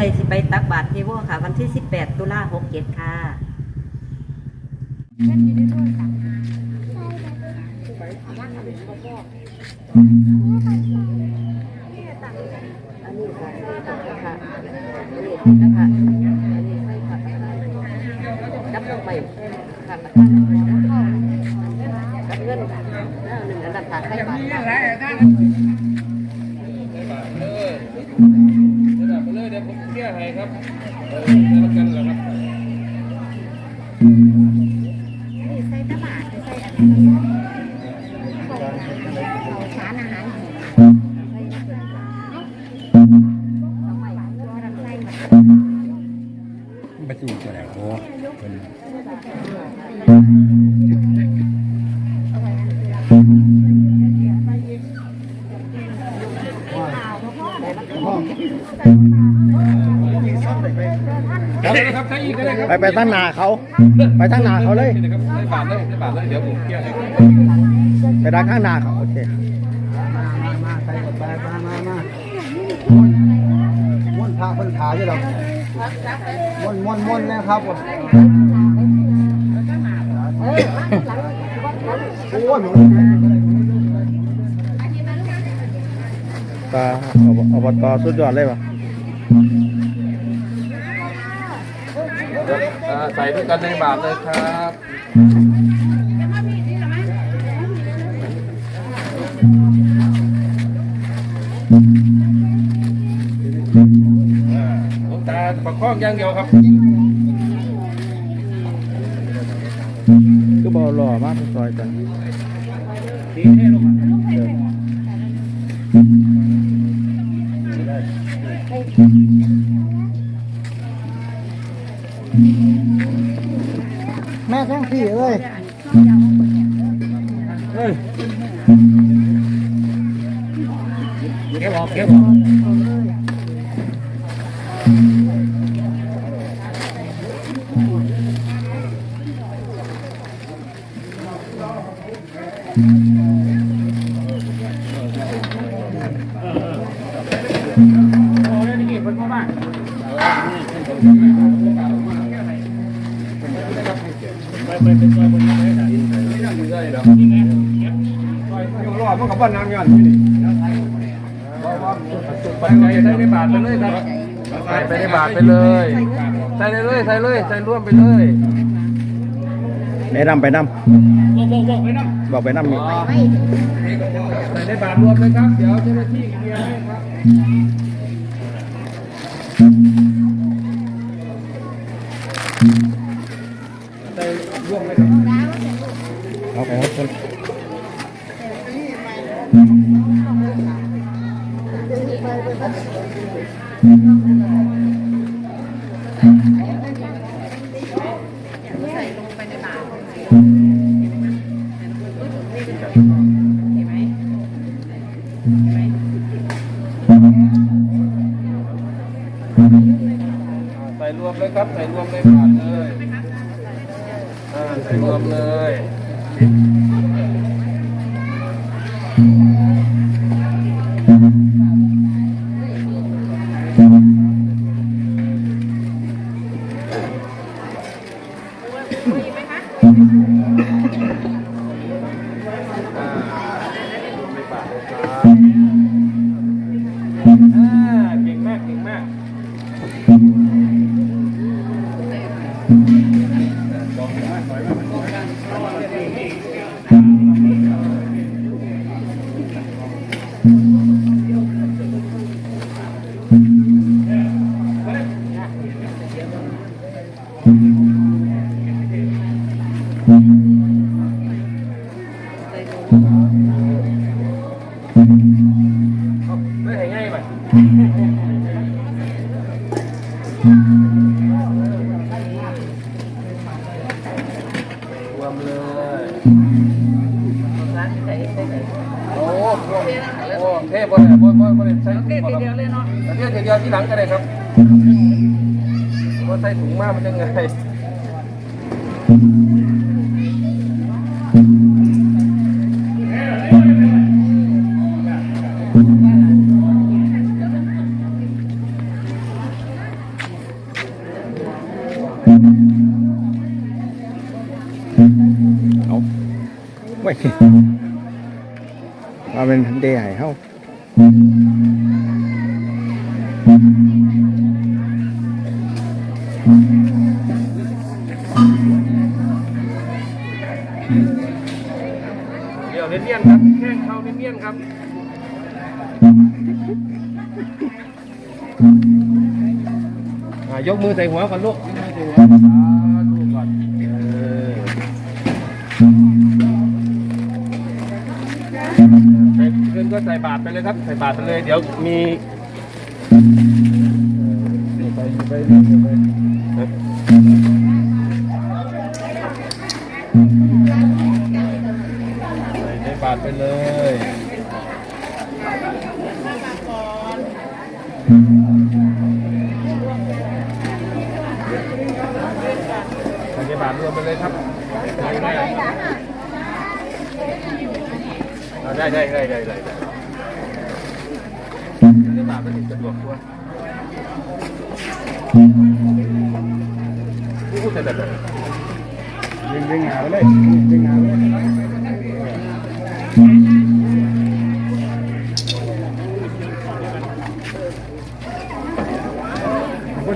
ใจสิไปตักบาตรเทโวค่ะ วันที่ 18 ตุลา67ค่ะอันนี้ค่ะค่ะนี่นะคะอันนี้ใส่ผักกับลงไปค่ะตะกร้ากับเงินหนึ่งอันดับผักใส่บาต ผมเคลียร์ให้ครับเออแล้วกันแล้วครับ ได้ครับไปไปตั้งหนาเขา ไปตั้งหนาเขาเลยนะครับใช้บาทเลยใช้บาทเลยเดี๋ยวผมเคลียร์ให้ไปดักข้างหนาเขาโอเคม้วนพระเพิ่นขาอยู่หรอกม้วนม้วนม้วนนะครับโอ้ยหนูตาอบตสุดยอดเลยป่ะอ่า ใส่ด้วยกันในบาทเลยครับลูกตาประคองอย่างเดียวครับ เก็บออกเก็บออก บ้านนางยันที่นี่ไปเลยใส่ในบาทไปเลยครับใส่ไปในบาทไปเลยใส่เลยใส่เลยใส่ร่วมไปเลยแนะนำไปนำบอกบอกบอกไปนะบอกไปนำนี่ใส่ในบาทรวมเลยครับเดี๋ยวเจ้าหน้าที่เคลียร์ให้ครับใส่ร่วมเลยครับเอาไปครับ ใส่รวมเลยครับ ใส่รวมในบาทเลย อ่า ใส่รวมเลย cũng ma mà cho ngày Ủa, vậy kìa, mà đề hải không? เดี๋ยวเนียนๆครับแข้งเข้าเนียนๆครับอ่ายกมือใส่หัวก่อนลูกยกมือใส่หัวสาธุก่อนเออใส่เงินก็ใส่บาทไปเลยครับ ใส่บาทไปเลย เดี๋ยวมีไปไปไป บาทไปเลยใส่บาทรวมไปเลยครับเอาได้ได้ได้ได้ได้ได้ในบาทมันสะดวกกว่าพูดแต่แบบดึงดึงหาไปเลยดึงหาไปเลย ก็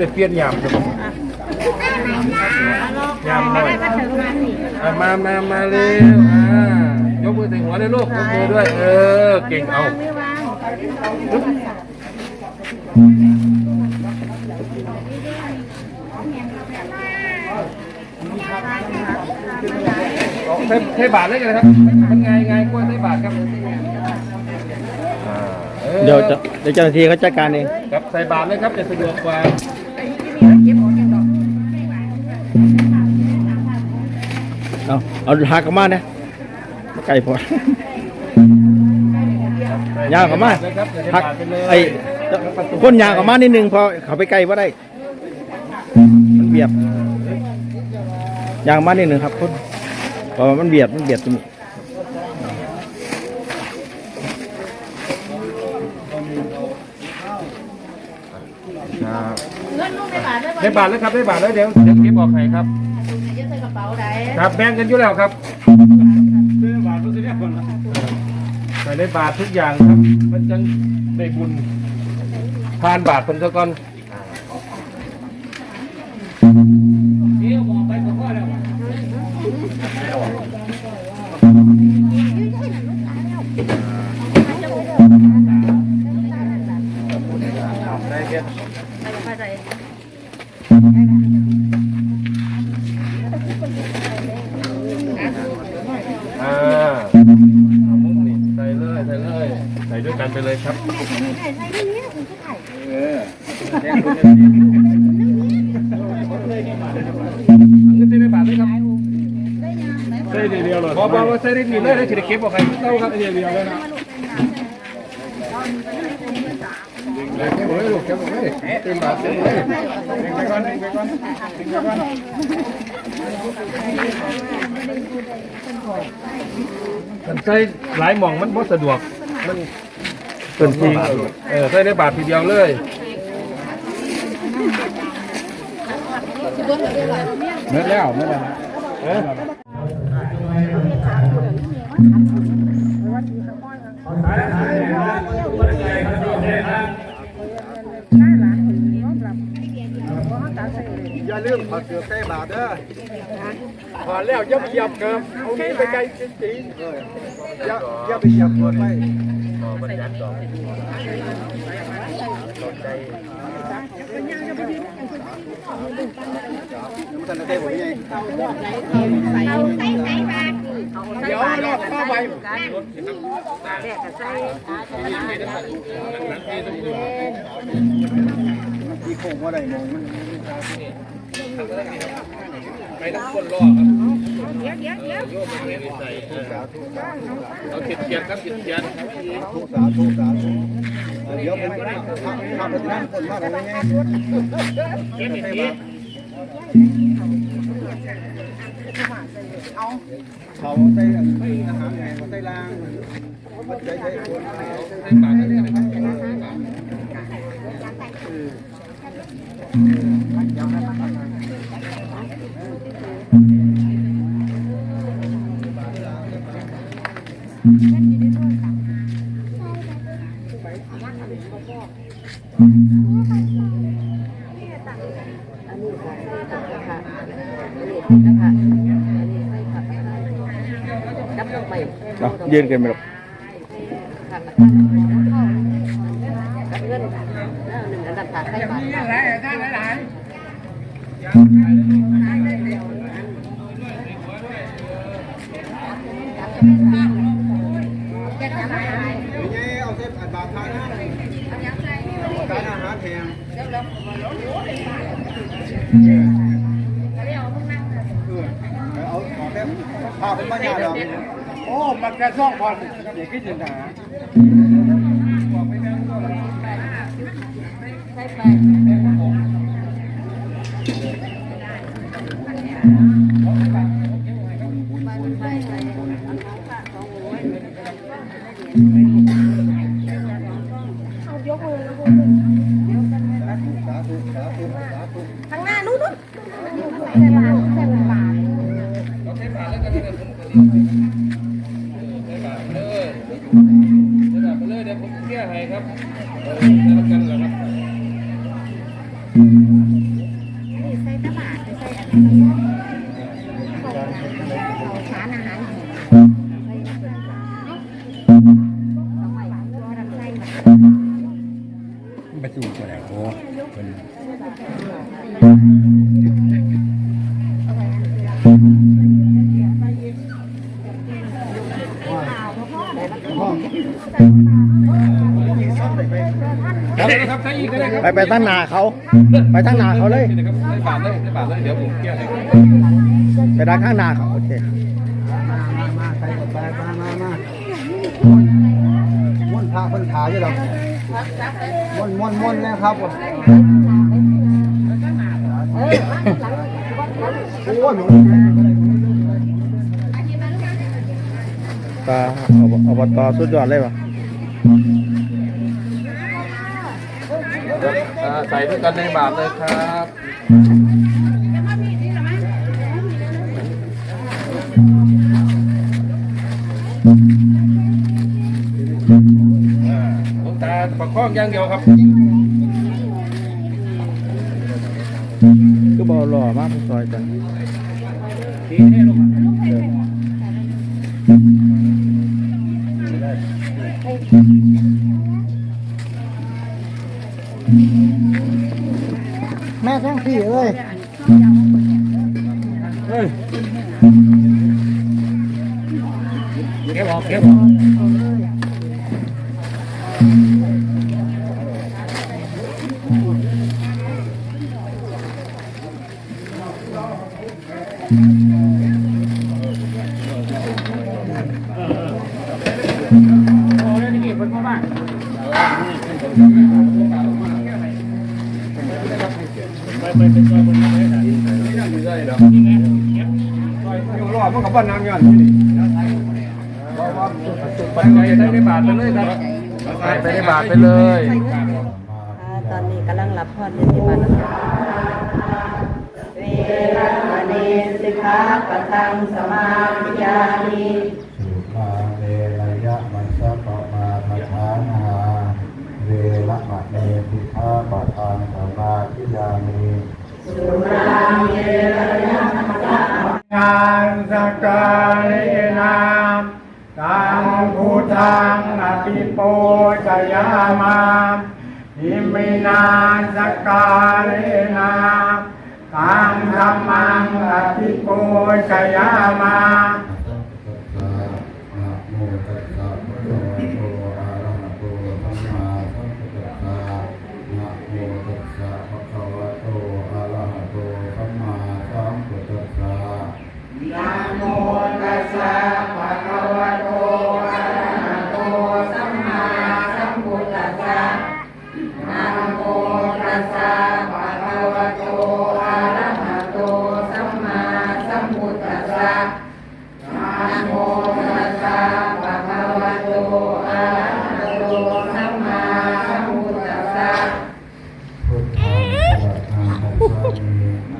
ได้เปลี่ยนยามครับยามหน่อยมาถึงมาสิอะมามามาเร็วอ่ายกมือใส่หัวเลยลูกยกมือด้วย เออ เก่งเอา ไม่วาง ใช้ใช้บาทเลยกันนะครับ มันไงไงกล้วยใช้บาทครับอ่าออเดี๋ยวจะเดี๋ยวเจ้าหน้าที่เขาจัดการเองครับใส่บาทเลยครับจะสะดวกกว่า เอาเอาหากลับมาเนี่ยไก่พอ ยาวกลับมาเลยครับใส่หักบาทไปเลยไอ้คนยางกลับมานิดนึงพอเขาไปไกลว่าได้ มันเบียดยางมานิดนึงครับคน เพราะว่ามันเบียดมันเบียดจมูกครับเงินลูกในบาทได้ได้บาทแล้วครับได้บาทแล้วเดี๋ยวเดี๋ยวเก็บออกให้ครับจะใส่กระเป๋าได้ครับแบ่งกันอยู่แล้วครับใส่ได้บาททุกอย่างครับ มันจังได้บุญทานบาทคนซะก่อน กันไปเลยครับเออแดงคุณเนี่ยเงินตีในบาทเลยครับใส่เดียวเลยพอบอกว่าใส่ได้ดีเลยได้ถือเก็บออกใครเต้าครับเดียวเดียวเลยนะเก็บไว้ลูกเก็บไว้เต็มบาทเต็มเลยไปก่อนไปก่อนไปก่อนมันใส่หลายหม่องมันบ่สะดวกมัน เป็นที่เออใส่ในบาททีเดียวเลยเมื่อแล้วเมื่อแล้ว ลืมขอเสือใส่บาทเด้อพอแล้วย่ำยับเกิมเอานี้ไปไกลจริงเอออย่าอย่าไปเหยียบตัวไปบรรยัติดอกมันจะได้ผลยังไงเอาใส่ใส่บาทเดี๋ยวรอบเข้าไปที่คงว่าได้มองมัน ไปทั้งคนรอครับเอาเขียนเขียนครับเขียนเขียนทุกสาธุสาธุเดี๋ยวเป็นทำทำเป็นนั่งคนมากเลยไงเขียนอีกทีเขาใส่อาหารไงเขาใส่ล่างมันใส่ใส่คนในปากนี่เอันนี้ค่ะใส่ผักกระทะอันนี้นะคะอันนี้ใส่ผักกระทะกับดอกไม้เอายืนกันไปหรอกค่ะแล้วก็เงินหนึ่งอันนั้นค่ะใส่บาทแเอาของแค่พาเป็นบ้านยาเราโอ้ มันกระซ่องพอเด็กขึ้นยังไงใส่ไปไป ข้างหน้านู้นนู้นใส่บาทใส่บาทใส่บาทแล้วกันเลยผมใส่บาทเลยใช้บาทไปเลยเดี๋ยวผมเกี้ยให้ครับเออแล้วกันเหรอครับ ใช้อีกก็ได้ครับไปไปตั้งหนาเขา ไปตั้งหนาเขาเลยใช้บาทเลยใช้บาทเลยเดี๋ยวผมเที่ยให้ไปด้านข้างหนาเขาโอเคมามามาใส่กับไปมามามาม้วนพระเพิ่นขาอยู่หรอกม้วนม้วนม้วนนะครับโอ้ยหนูปลาอบตสุดยอดเลยว่ะ ใส่ด้วยกันในบาทเลยครับลูกตาประคองอย่างเดียวครับก็บอหล่อมากผู้ซอยจัง ทีให้ลงมาแม่ทั้งพี่เอ้ยเฮ้ยเก็บออก เก็บออกอยู่รอดมันกับบ้านนางยันที่นี่ไปใส่ในบาทไปเลยครับใส่ไปในบาทไปเลยตอนนี้กำลังรับพรที่บ้านเวรมณีสิกขาปะทังสมาธิยามิ สุมาเวรยะมัสสะปะมาทฐานาเวระมะเนปิฆาปะทานสมาธิยามิ สุรังานสกการนามตังพุทังอภิปูชยามาอิมินาสกการนามตังธรรมังอภิปูชยามานะโมตัสสะภะคะวะ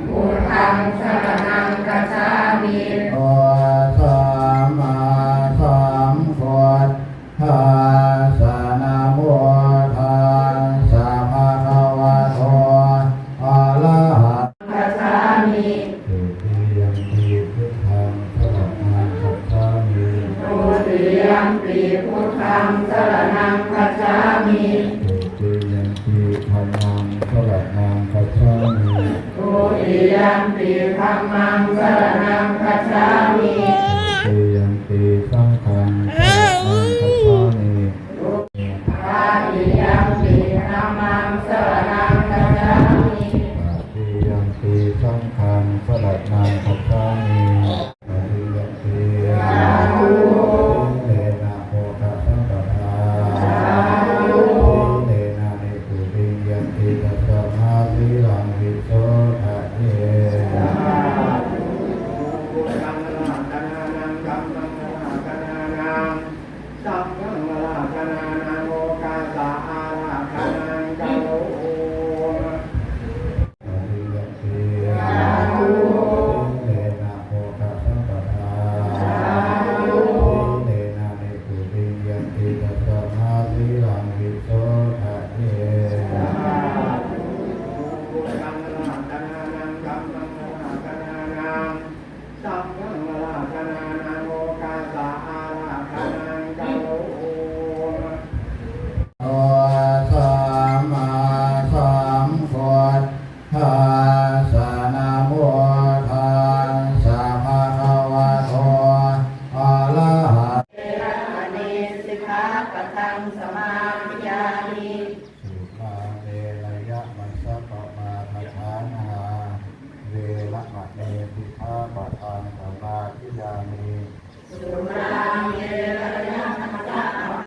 พุทธังสรณังคัจฉามิพุทธังสรณังกัจฉามิ